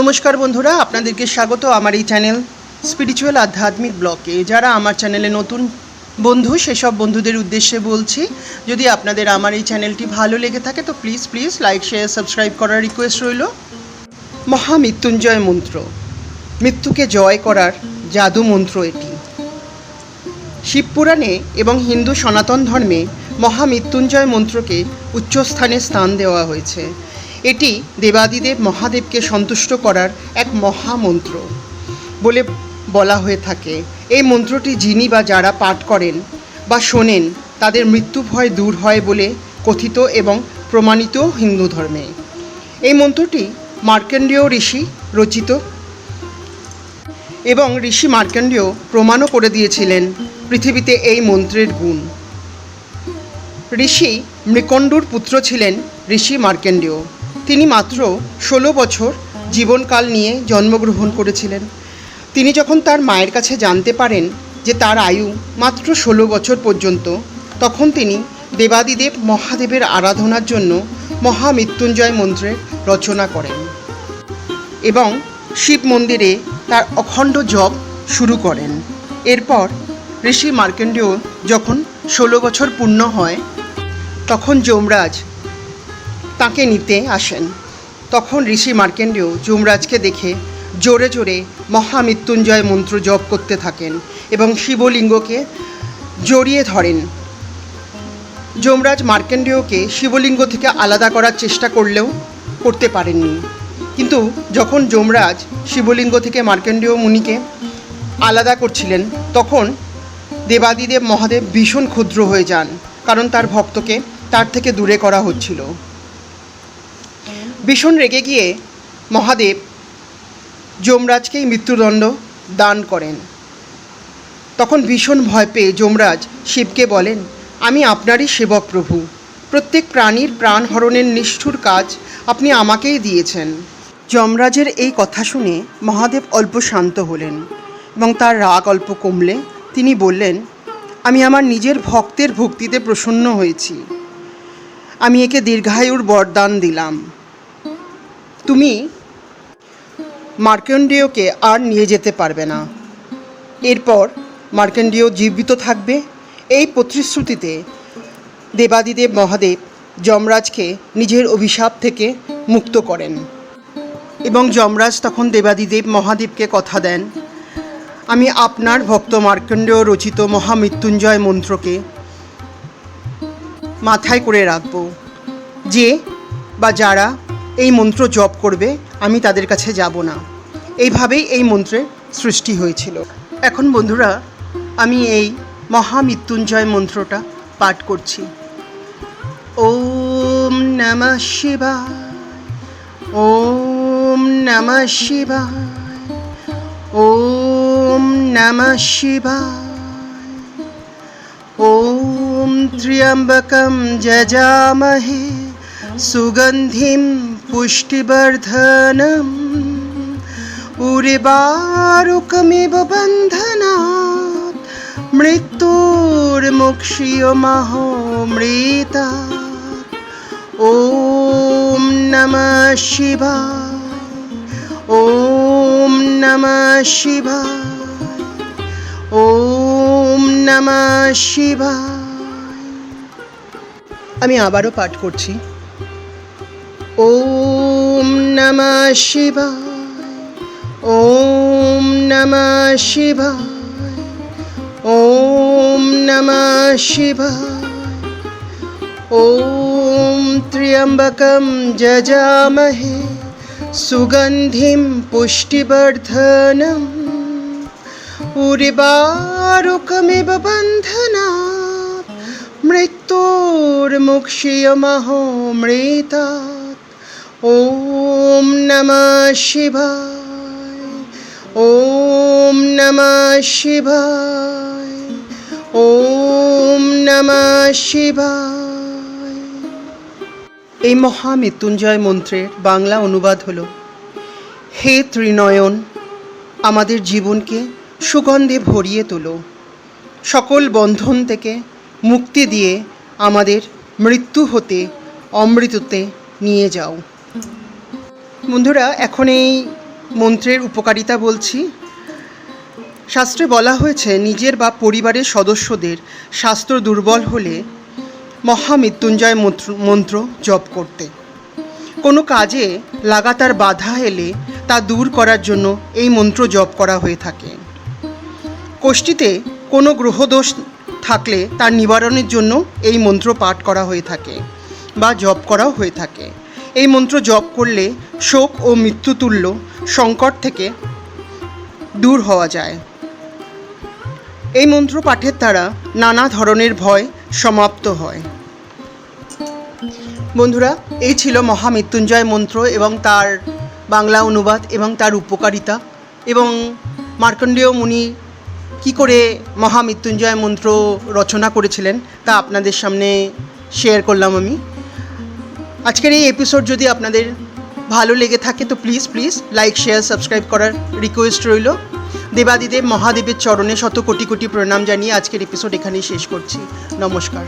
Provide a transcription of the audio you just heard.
নমস্কার বন্ধুরা, আপনাদেরকে স্বাগত আমার এই চ্যানেল স্পিরিচুয়াল আধ্যাত্মিক ব্লকে যারা আমার চ্যানেলে নতুন বন্ধু, সেসব বন্ধুদের উদ্দেশ্যে বলছি, যদি আপনাদের আমার এই চ্যানেলটি ভালো লেগে থাকে, তো please please like share subscribe করার রিকোয়েস্ট রইল। মহামৃত্যুঞ্জয় মন্ত্র। মৃত্যুকে জয় করার জাদু মন্ত্র এটি। শিবপুরাণে এবং হিন্দু সনাতন ধর্মে মহামৃত্যুঞ্জয় মন্ত্রকে উচ্চস্থানে স্থান দেওয়া হয়েছে। এটি দেবাদিদেব মহাদেবকে সন্তুষ্ট করার এক মহামন্ত্র বলে বলা হয়ে থাকে। এই মন্ত্রটি যিনি বা যারা পাঠ করেন বা শোনেন, তাদের মৃত্যু ভয় দূর হয় বলে কথিত এবং প্রমাণিত হিন্দু ধর্মে। এই মন্ত্রটি মার্কেন্ডীয় ঋষি রচিত এবং ঋষি মার্কেন্ডীয় প্রমাণও করে দিয়েছিলেন পৃথিবীতে এই মন্ত্রের গুণ। ঋষি মৃকণ্ডুর পুত্র ছিলেন ঋষি মার্কেন্ডীয় তিনি মাত্র ষোলো বছর জীবনকাল নিয়ে জন্মগ্রহণ করেছিলেন। তিনি যখন তার মায়ের কাছে জানতে পারেন যে তার আয়ু মাত্র ষোলো বছর পর্যন্ত, তখন তিনি দেবাদিদেব মহাদেবের আরাধনার জন্য মহামৃত্যুঞ্জয় মন্ত্রের রচনা করেন এবং শিব মন্দিরে তার অখণ্ড জপ শুরু করেন। এরপর ঋষি মার্কেন্ডীয় যখন ষোলো বছর পূর্ণ হয়, তখন যমরাজ তাকে নিতে আসেন। তখন ঋষি মার্কেন্ডীয় যমরাজকে দেখে জোরে জোরে মহামৃত্যুঞ্জয় মন্ত্র জপ করতে থাকেন এবং শিবলিঙ্গকে জড়িয়ে ধরেন। যমরাজ মার্কেন্ডেয়কে শিবলিঙ্গ থেকে আলাদা করার চেষ্টা করলেও করতে পারেননি। কিন্তু যখন যমরাজ শিবলিঙ্গ থেকে মার্কেন্ডেয় মুনিকে আলাদা করছিলেন, তখন দেবাদিদেব মহাদেব ভীষণ ক্ষুদ্র হয়ে যান, কারণ তার ভক্তকে তার থেকে দূরে করা হচ্ছিল। ভীষণ রেগে গিয়ে মহাদেব যমরাজকেই মৃত্যুদণ্ড দান করেন। তখন ভীষণ ভয় পেয়ে যমরাজ শিবকে বলেন, আমি আপনারই সেবক প্রভু। প্রত্যেক প্রাণীর প্রাণ হরণের নিষ্ঠুর কাজ আপনি আমাকেই দিয়েছেন। যমরাজের এই কথা শুনে মহাদেব অল্প শান্ত হলেন এবং তার রাগ অল্প কমলে তিনি বললেন, আমি আমার নিজের ভক্তের ভক্তিতে প্রসন্ন হয়েছি। আমি একে দীর্ঘায়ুর বরদান দিলাম। তুমি মার্কেন্ডেয়কে আর নিয়ে যেতে পারবে না। এরপর মার্কেন্ডীয় জীবিত থাকবে। এই প্রতিশ্রুতিতে দেবাদিদেব মহাদেব যমরাজকে নিজের অভিশাপ থেকে মুক্ত করেন এবং যমরাজ তখন দেবাদিদেব মহাদেবকে কথা দেন, আমি আপনার ভক্ত মার্কণ্ডেয় রচিত মহামৃত্যুঞ্জয় মন্ত্রকে মাথায় করে রাখব। যে বা যারা এই মন্ত্র জপ করবে, আমি তাদের কাছে যাব না। এইভাবেই এই মন্ত্রের সৃষ্টি হয়েছিল। এখন বন্ধুরা, আমি এই মহামৃত্যুঞ্জয় মন্ত্রটা পাঠ করছি। ওম নম শিবা ওম নম শিবা ওম নম শিবা ওম ত্র্যম্বকম যজামহে সুগন্ধিম पुष्टिवर्धनम् उर्वारुकमिव बन्धनात् मृत्युर्मुक्षीयमहोमृता ॐ नमः शिवाय ॐ नमः शिवाय ওম নমঃ শিবায় আমি আবারও পাঠ করছি ॐ नमः शिवा ॐ नमः शिवाय ॐ नमः शिवाय ॐ त्र्यम्बकं जजामहे सुगन्धिं पुष्टिवर्धनम् उर्वारुकमिव बन्धना मृत्योर्मुक्षीयमहो मृता ওম নমঃ শিবায়, ওম নমঃ শিবায়, ওম নমঃ শিবায়। এই মহা মৃত্যুঞ্জয় মন্ত্রের বাংলা অনুবাদ হল, হে ত্রিনয়ন, আমাদের জীবনকে সুগন্ধে ভরিয়ে তোলো। সকল বন্ধন থেকে মুক্তি দিয়ে আমাদের মৃত্যু হতে অমৃততে নিয়ে যাও। বন্ধুরা, এখন এই মন্ত্রের উপকারিতা বলছি। শাস্ত্রে বলা হয়েছে, নিজের বা পরিবারের সদস্যদের স্বাস্থ্য দুর্বল হলে মহামৃত্যুঞ্জয় মন্ত্র জপ করতে। কোনো কাজে লাগাতার বাধা এলে তা দূর করার জন্য এই মন্ত্র জপ করা হয়ে থাকে। কোষ্ঠীতে কোনো গ্রহদোষ থাকলে তার নিবারণের জন্য এই মন্ত্র পাঠ করা হয়ে থাকে বা জপ করাও হয়ে থাকে। এই মন্ত্র জপ করলে শোক ও মৃত্যুতুল্য সংকট থেকে দূর হওয়া যায়। এই মন্ত্র পাঠের দ্বারা নানা ধরনের ভয় সমাপ্ত হয়। বন্ধুরা, এই ছিল মহামৃত্যুঞ্জয় মন্ত্র এবং তার বাংলা অনুবাদ এবং তার উপকারিতা এবং মার্কণ্ডেয় মুনি কি করে মহামৃত্যুঞ্জয় মন্ত্র রচনা করেছিলেন তা আপনাদের সামনে শেয়ার করলাম আমি। আজকের এই এপিসোড যদি আপনাদের ভালো লেগে থাকে, তো please please like share subscribe করার রিকোয়েস্ট রইল। দেবাদিদেব মহাদেবের চরণে শত কোটি কোটি প্রণাম জানিয়ে আজকের এপিসোড এখানেই শেষ করছি। নমস্কার।